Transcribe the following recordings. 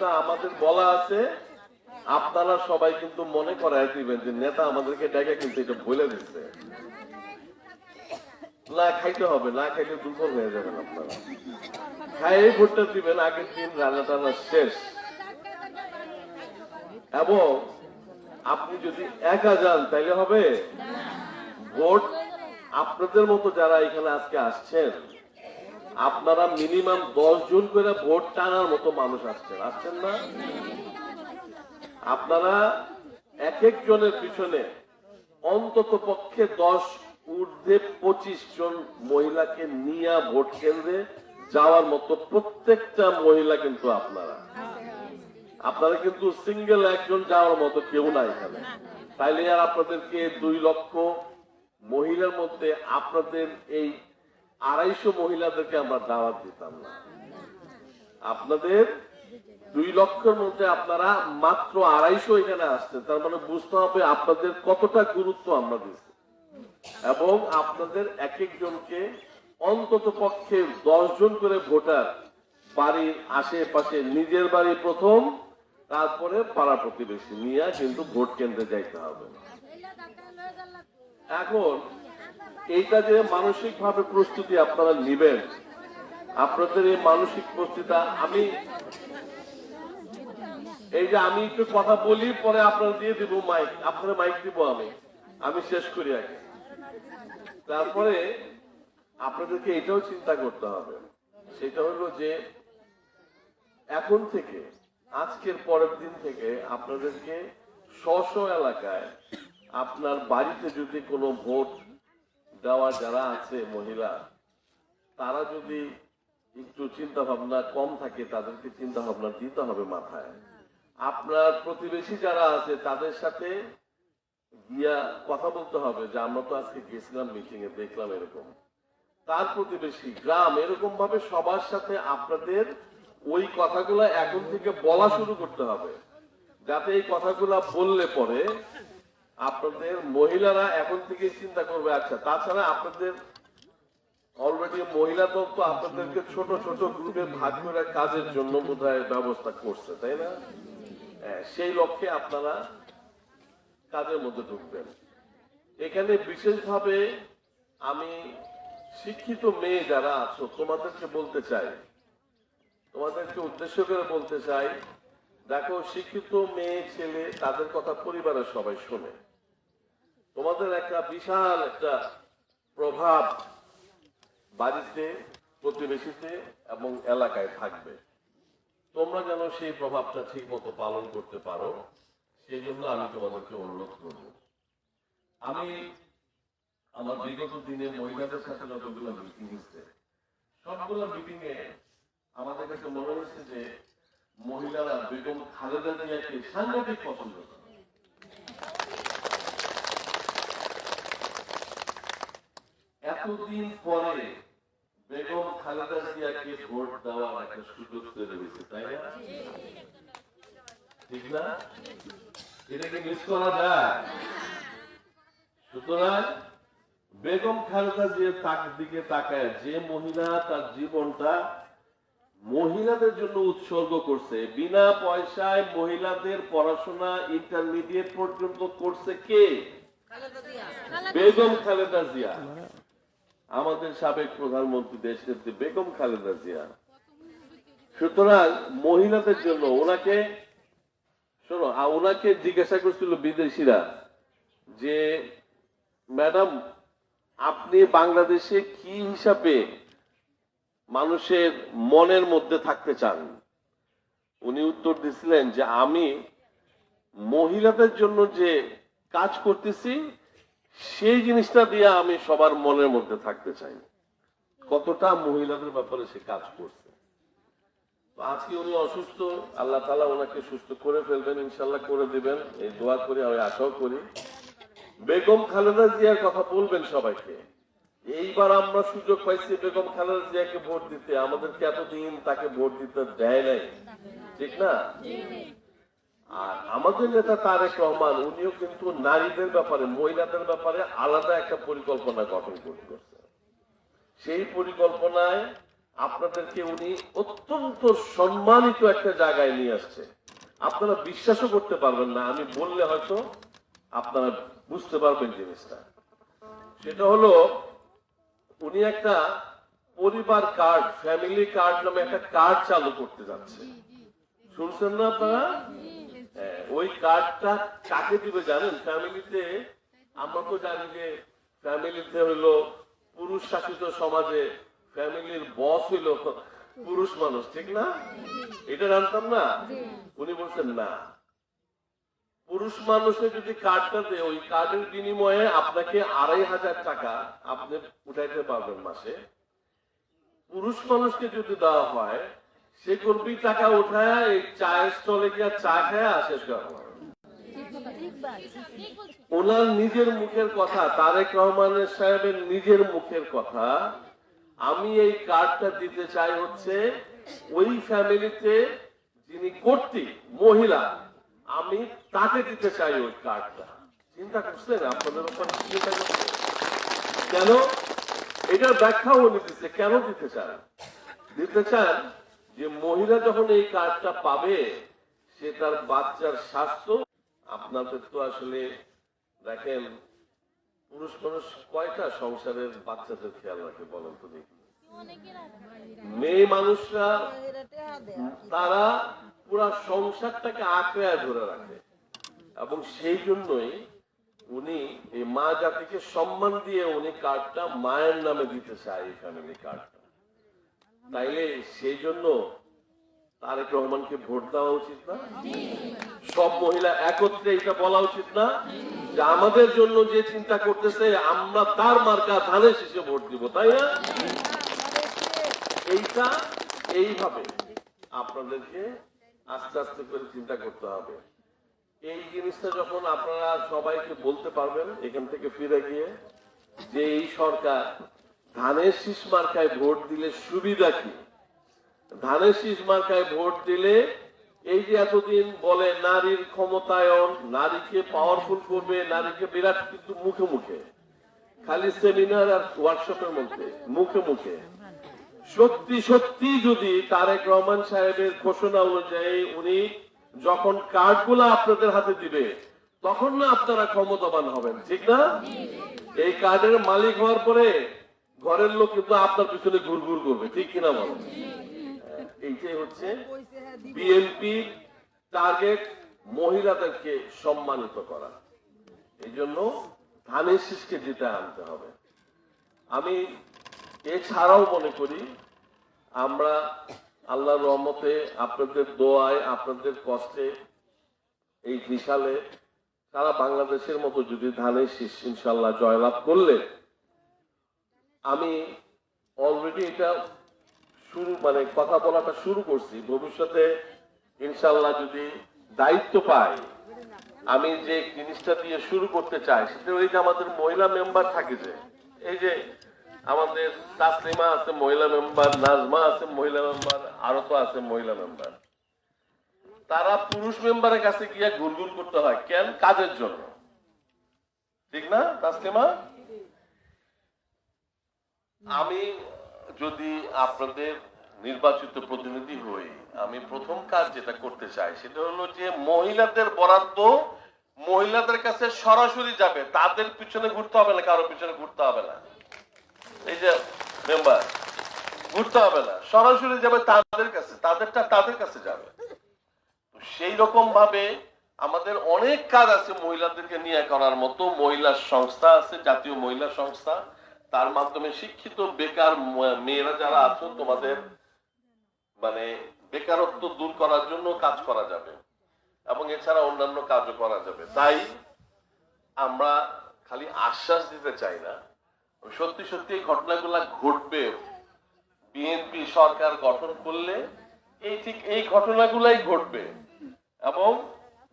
তা আমাদের বলা আছে আপনারা সবাই কিন্তু মনে করায় দিবেন যে নেতা আমাদেরকে ডেকে কিন্তু এটা বলে দিচ্ছে। না খাইতে হবে না খাইলে দুর্বল হয়ে যাবেন আপনারা। খাইয়ে ভোটটা দিবেন আগের দিন রান্না টান্না শেষ। এবং আপনি যদি একা যান তাইলে হবে? ভোট আপনাদের মতো যারা এখানে আজকে আসছেন আপনারা মিনিমাম দশ জন করে ভোট টানার মতো মানুষ আসছেন। আসছেন না? আপনারা এক একজনের পিছনে অন্তত পক্ষে দশ ঊর্ধ্বে পঁচিশ জন মহিলাকে নিয়ে ভোট কেন্দ্রে যাওয়ার মতো প্রত্যেকটা মহিলা কিন্তু আপনারা। আপনারা কিন্তু সিঙ্গেল একজন যাওয়ার মতো কেউ না এখানে। তাইলে আর আপনাদেরকে দুই লক্ষ মহিলার মধ্যে আপনাদের এই আড়াইশো মহিলাদেরকে আমরা দাওয়াত দিতাম না। আপনাদের দুই লক্ষের মধ্যে আপনারা মাত্র আড়াইশো এখানে আসছেন তার মানে বুঝতে হবে আপনাদের কতটা গুরুত্ব আমরা দিচ্ছি এবং আপনাদের এক একজনকে অন্তত পক্ষে জন করে ভোটার বাড়ির আশেপাশে নিজের বাড়ি প্রথম, তারপরে পাড়া প্রতিবেশী নিয়ে কিন্তু ভোট কেন্দ্রে যাইতে হবে। এখন এইটা যে মানসিক ভাবে প্রস্তুতি আপনারা নিবেন, আপনাদের এই মানসিক প্রস্তুতি আমি এই যে আমি একটু কথা বলি, পরে আপনারা দিয়ে দিব মাইক আপনারা মাইক দিব আমি। আমি শেষ করি আগে। তারপরে আপনাদেরকে এটাও চিন্তা করতে হবে। সেটা হলো যে এখন থেকে, আজকের পরের দিন থেকে আপনাদেরকে স্ব এলাকায় আপনার বাড়িতে যদি কোনো ভোট দেওয়া যারা আছে মহিলা, তারা যদি একটু চিন্তা ভাবনা কম থাকে, তাদেরকে চিন্তা ভাবনা দিতে হবে মাথায়। আপনার প্রতিবেশী যারা আছে, তাদের সাথে গিয়া কথা বলতে হবে যে, আমরা তো আজকে গেছিলাম মিটিং এ, দেখলাম এরকম। তার প্রতিবেশী, গ্রাম এরকম ভাবে সবার সাথে আপনাদের ওই কথাগুলো এখন থেকে বলা শুরু করতে হবে। যাতে এই কথাগুলা বললে পরে আপনাদের মহিলারা এখন থেকে চিন্তা করবে আচ্ছা তাছাড়া আপনাদের অলরেডি মহিলা দল তো আপনাদেরকে ছোট ছোট গ্রুপে ভাগ করে কাজের জন্য বোধহয় ব্যবস্থা করছে তাই না? হ্যাঁ, সেই লক্ষ্যে আপনারা কাজের মধ্যে ঢুকবেন। এখানে বিশেষভাবে আমি শিক্ষিত মেয়ে যারা আছো তোমাদেরকে বলতে চাই তোমাদেরকে উদ্দেশ্য করে বলতে চাই দেখো, শিক্ষিত মেয়ে, ছেলে, তাদের কথা পরিবারের সবাই শোনে। তোমাদের একটা বিশাল একটা প্রভাব বাড়িতে, প্রতিবেশীতে এবং এলাকায় থাকবে। তোমরা যেন সেই প্রভাবটা ঠিক মতো পালন করতে পারো, সেই জন্য আমি তোমাদেরকে অনুরোধ করব। আমি আমার বিগত দিনে মহিলাদের সাথে যতগুলো মিটিং হচ্ছে সবগুলো মিটিং এ আমাদের কাছে মনে হয়েছে যে মহিলারা বেগম খালেদা জিয়াকে সাংঘাতিক পছন্দ করে এতদিন পরে বেগম খালেদা জিয়াকে ভোট দেওয়ার একটা সুযোগ তৈরি হয়েছে, তাই না? ঠিক না? এটাকে মিস করা যায়। সুতরাং বেগম খালেদা জিয়ার দিকে তাকায়, যে মহিলা তার জীবনটা মহিলাদের জন্য উৎসর্গ করছে। বিনা পয়সায় মহিলাদের পড়াশোনা ইন্টারমিডিয়েট পর্যন্ত করছে কে? বেগম খালেদা জিয়া। আমাদের সাবেক প্রধানমন্ত্রী দেশনেত্রী বেগম খালেদা জিয়া। সুতরাং মহিলাদের জন্য ওনাকে শোনো আ- ওনাকে জিজ্ঞাসা করছিল বিদেশিরা যে ম্যাডাম আপনি বাংলাদেশে কি হিসাবে মানুষের মনের মধ্যে থাকতে চান। উনি উত্তর দিছিলেন যে, আমি মহিলাদের জন্য যে কাজ করতেছি, সেই জিনিসটা দিয়ে আমি সবার মনের মধ্যে থাকতে চাই। কতটা মহিলাদের ব্যাপারে সে কাজ করছে। আজকে উনি অসুস্থ, আল্লাহ তালা ওনাকে সুস্থ করে ফেলবেন ইনশাল্লাহ করে দিবেন। এই দোয়া করি, আমি আশাও করি। বেগম খালেদা জিয়ার কথা বলবেন সবাইকে। এইবার আমরা সুযোগ পাইছি বেগম খালেদা জিয়াকে ভোট দিতে। আমাদেরকে এতদিন তাকে ভোট দিতে দেয় নাই। ঠিক না? আর আমাদের নেতা তারেক রহমান উনিও কিন্তু নারীদের ব্যাপারে মহিলাদের ব্যাপারে আলাদা একটা পরিকল্পনা গঠন করছে। সেই পরিকল্পনায় আপনাদেরকে উনি অত্যন্ত সম্মানিত একটা জায়গায় নিয়ে আসছে। আপনারা বিশ্বাসও করতে পারবেন না আমি বললে হয়তো আপনারা বুঝতে পারবেন জিনিসটা। সেটা হলো উনি একটা পরিবার কার্ড ফ্যামিলি কার্ড নামে একটা কার্ড চালু করতে যাচ্ছে। শুনছেন না আপনারা? হ্যাঁ, ওই কার্ডটা কাকে দিবে জানেন? ফ্যামিলিতে আমরা তো জানি যে ফ্যামিলিতে হইল পুরুষ শাসিত সমাজে ফ্যামিলির বস হইল পুরুষ মানুষ ঠিক না? এটা জানতাম না। উনি বলছেন না। পুরুষ মানুষের যদি কার্ডটা দেয়, ওই কার্ডের বিনিময়ে আপনাকে আড়াই হাজার টাকা আপনি উঠাইতে পারবেন মাসে। পুরুষ মানুষকে যদি দেওয়া হয়, সে কর্মী টাকা উঠায়, এই চায়ের স্টলে গিয়ে চা খায় করা ওনার নিজের মুখের কথা, তারেক রহমানের সাহেবের নিজের মুখের কথা, আমি এই কার্ডটা দিতে চাই হচ্ছে, ওই ফ্যামিলিতে যিনি কর্তৃক, মহিলা আমি তাকে দিতে চাই ওই কার্ডটা। চিন্তা করছেন, আপনাদের করছেন কেন? এটার ব্যাখ্যা উনি দিচ্ছে কেন দিতে চান? দিতে চান যে মহিলা যখন এই কার্ডটা পাবে, সে তার বাচ্চার স্বাস্থ্য, আপনাদের তো আসলে দেখেন পুরুষ মানুষ কয়টা সংসারের বাচ্চাদের খেয়াল রাখে বলেন তো দেখি। মেয়ে মানুষরা, তারা পুরা সংসারটাকে আঁকড়ে ধরে রাখে। এবং সেই জন্যই উনি এই মা জাতিকে সম্মান দিয়ে উনি কার্ডটা মায়ের নামে দিতে চায় এই ফ্যামিলি কার্ডটা তাইলে সেই জন্য তারেক রহমানকে ভোট দেওয়া উচিত না। সব মহিলা একত্রে এটা বলা উচিত না যে আমাদের জন্য যে চিন্তা করতেছে, আমরা তার মার্কা ধানের শীষে ভোট দিব, তাই না? এইটা এইভাবে আপনাদেরকে আস্তে আস্তে করে চিন্তা করতে হবে। এই জিনিসটা যখন আপনারা সবাইকে বলতে পারবেন, এখান থেকে ফিরে গিয়ে যে এই সরকার ধানের শীষ মার্কায় ভোট দিলে সুবিধা কি? ধানের শীষ মার্কায় ভোট দিলে এই যে এতদিন বলে নারীর ক্ষমতায়ন, নারীকে পাওয়ারফুল করবে, নারীকে বিরাট কিন্তু মুখে মুখে। খালি সেমিনার আর ওয়ার্কশপের মধ্যে, মুখে মুখে। সত্যি সত্যি যদি তারেক রহমান সাহেবের ঘোষণা অনুযায়ী উনি যখন কার্ডগুলো আপনাদের হাতে দিবে, তখন না আপনারা ক্ষমতাবান হবেন, ঠিক না? এই কার্ডের মালিক হওয়ার পরে ঘরের লোক কিন্তু আপনার পিছনে ঘুরঘুর করবে, ঠিক কিনা বলেন এইটাই হচ্ছে বিএনপি টার্গেট মহিলাদেরকে সম্মানিত করা। এই জন্য ধানের শীষকে জিতে আনতে হবে। আমি এছাড়াও মনে করি, আমরা আল্লাহর রহমতে আপনাদের দোয়ায়, আপনাদের কষ্টে এই বিশালে সারা বাংলাদেশের মতো যদি ধানের শীষ ইনশাল্লাহ জয়লাভ করলে, আমি অলরেডি এটা শুরু মানে কথা বলাটা শুরু করছি। ভবিষ্যতে ইনশাল্লাহ যদি দায়িত্ব পাই, আমি যে জিনিসটা দিয়ে শুরু করতে চাই, সেটা ওই যে আমাদের মহিলা মেম্বার থাকে যে, এই যে আমাদের তাসলিমা আছে, মহিলা মেম্বার, নাজমা আছে, মহিলা মেম্বার আরও তো আছে মহিলা মেম্বার। তারা পুরুষ মেম্বারের কাছে গিয়ে ঘুরঘুর করতে হয়, কেন? কাজের জন্য। ঠিক না, তাসলিমা? আমি যদি আপনাদের নির্বাচিত প্রতিনিধি হই, আমি প্রথম কাজ যেটা করতে চাই, সেটা হলো যে মহিলাদের বরাদ্দ মহিলাদের কাছে সরাসরি যাবে, তাদের পিছনে ঘুরতে হবে না, কারও পিছনে ঘুরতে হবে না। এই যে মেম্বার, ঘুরতে হবে না। সরাসরি যাবে তাদের কাছে, তাদেরটা তাদের কাছে যাবে। সেই রকম ভাবে আমাদের অনেক কাজ আছে মহিলাদেরকে নিয়ে করার মতো। মহিলা সংস্থা আছে, জাতীয় মহিলা সংস্থা। তার মাধ্যমে শিক্ষিত বেকার মেয়েরা যারা আছো, তোমাদের মানে বেকারত্ব দূর করার জন্য কাজ করা যাবে। এবং এছাড়া অন্যান্য কাজও করা যাবে। তাই আমরা খালি আশ্বাস দিতে চাই না। সত্যি সত্যি এই ঘটনাগুলা ঘটবে। বিএনপি সরকার গঠন করলে এই ঠিক এই ঘটনাগুলাই ঘটবে। এবং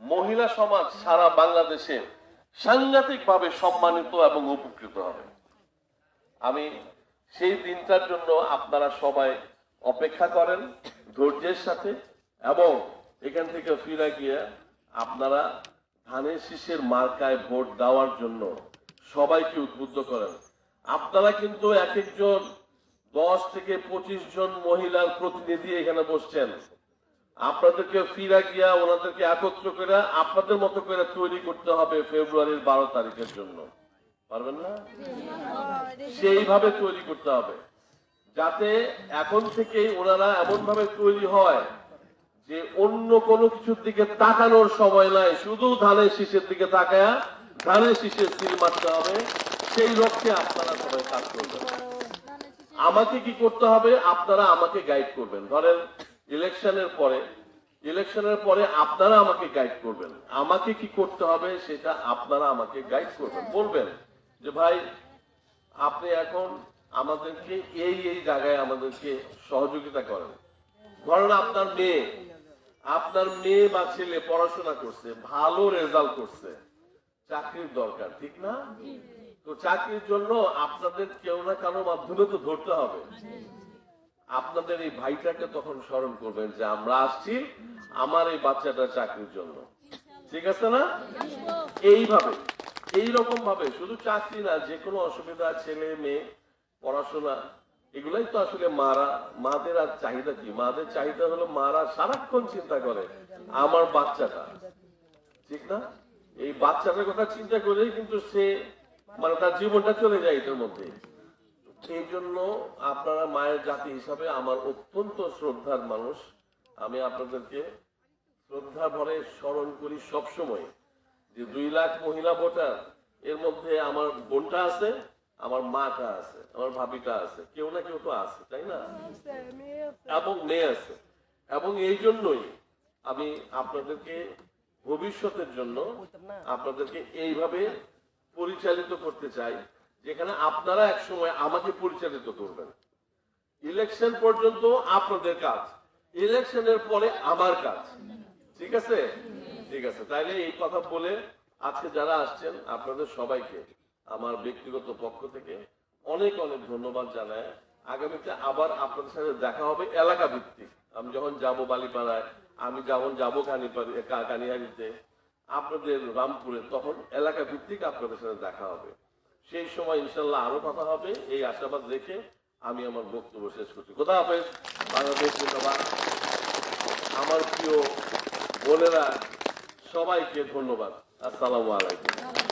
মহিলা সমাজ সারা বাংলাদেশে সাংঘাতিক ভাবে সম্মানিত এবং উপকৃত হবে। আমি সেই দিনটার জন্য আপনারা সবাই অপেক্ষা করেন ধৈর্যের সাথে এবং এখান থেকে ফিরে গিয়ে আপনারা ধানের শীষের মার্কায় ভোট দেওয়ার জন্য সবাইকে উদ্বুদ্ধ করেন। আপনারা কিন্তু এক একজন দশ থেকে পঁচিশ জন মহিলার প্রতিনিধি এখানে বসছেন। আপনাদেরকে ফিরা গিয়া ওনাদেরকে একত্র করে আপনাদের মতো করে তৈরি করতে হবে ফেব্রুয়ারির বারো তারিখের জন্য। পারবেন না? সেইভাবে তৈরি করতে হবে। যাতে এখন থেকেই ওনারা এমন ভাবে তৈরি হয় যে অন্য কোনো কিছুর দিকে তাকানোর সময় নাই, শুধু ধানের শীষের দিকে তাকায়া ধানের শীষের সিল মারতে হবে। সেই লক্ষ্যে আপনারা সবাই কাজ করবেন। আমাকে কি করতে হবে? আপনারা আমাকে গাইড করবেন। ধরেন ইলেকশনের পরে ইলেকশনের পরে আপনারা আমাকে গাইড করবেন। আমাকে কি করতে হবে সেটা আপনারা আমাকে গাইড করবেন। বলবেন যে, ভাই, আপনি এখন আমাদেরকে এই এই জায়গায় আমাদেরকে সহযোগিতা করেন। ধরেন আপনার মেয়ে আপনার মেয়ে বা ছেলে পড়াশোনা করছে, ভালো রেজাল্ট করছে, চাকরির দরকার, ঠিক না? তো চাকরির জন্য আপনাদের কেউ না কারও মাধ্যমে তো ধরতে হবে। আপনাদের এই ভাইটাকে তখন স্মরণ করবেন যে আমরা আসছি আমার এই বাচ্চাটা চাকরির জন্য। ঠিক আছে না? এইভাবে, এইরকম ভাবে, শুধু চাকরি না, যে কোনো অসুবিধা, ছেলে, মেয়ে, পড়াশোনা, এগুলাই তো আসলে মারা, মাদের আর চাহিদা কি? মাদের চাহিদা হলো মারা সারাক্ষণ চিন্তা করে, আমার বাচ্চাটা। ঠিক না? এই বাচ্চাটার কথা চিন্তা করেই কিন্তু সে মানে তার জীবনটা চলে যায় এটার মধ্যে। সেই জন্য আপনারা মায়ের জাতি হিসাবে আমার অত্যন্ত শ্রদ্ধার মানুষ। আমি আপনাদেরকে শ্রদ্ধা ভরে স্মরণ করি সবসময় যে দুই লাখ মহিলা ভোটার, এর মধ্যে আমার বোনটা আছে, আমার মাটা আছে, আমার ভাবিটা আছে। কেউ না কেউ তো আছে, তাই না? এবং মেয়ে আছে। এবং এই জন্যই আমি আপনাদেরকে ভবিষ্যতের জন্য আপনাদেরকে এইভাবে পরিচালিত করতে চাই, যেখানে আপনারা এক সময় আমাকে পরিচালিত করবেন। ইলেকশন পর্যন্ত আপনাদের কাজ, ইলেকশনের পরে আমার কাজ। ঠিক আছে? ঠিক আছে। তাইলে এই কথা বলে আজকে যারা আসছেন, আপনাদের সবাইকে, আমার ব্যক্তিগত পক্ষ থেকে অনেক অনেক ধন্যবাদ জানায়। আগামীতে আবার আপনাদের সাথে দেখা হবে এলাকা ভিত্তিক আমি যখন যাব বালিপাড়ায়, আমি যখন যাব কানিপাড়ি কানিহারিতে আপনাদের রামপুরে, তখন এলাকা ভিত্তিক আপনাদের সাথে দেখা হবে। সেই সময় ইনশাল্লাহ আরও কথা হবে। এই আশাবাদ রেখে আমি আমার বক্তব্য শেষ করছি। কোথা হাফেজ? বাংলাদেশ আমার প্রিয় বোনেরা, সবাইকে ধন্যবাদ। আসসালামু আলাইকুম।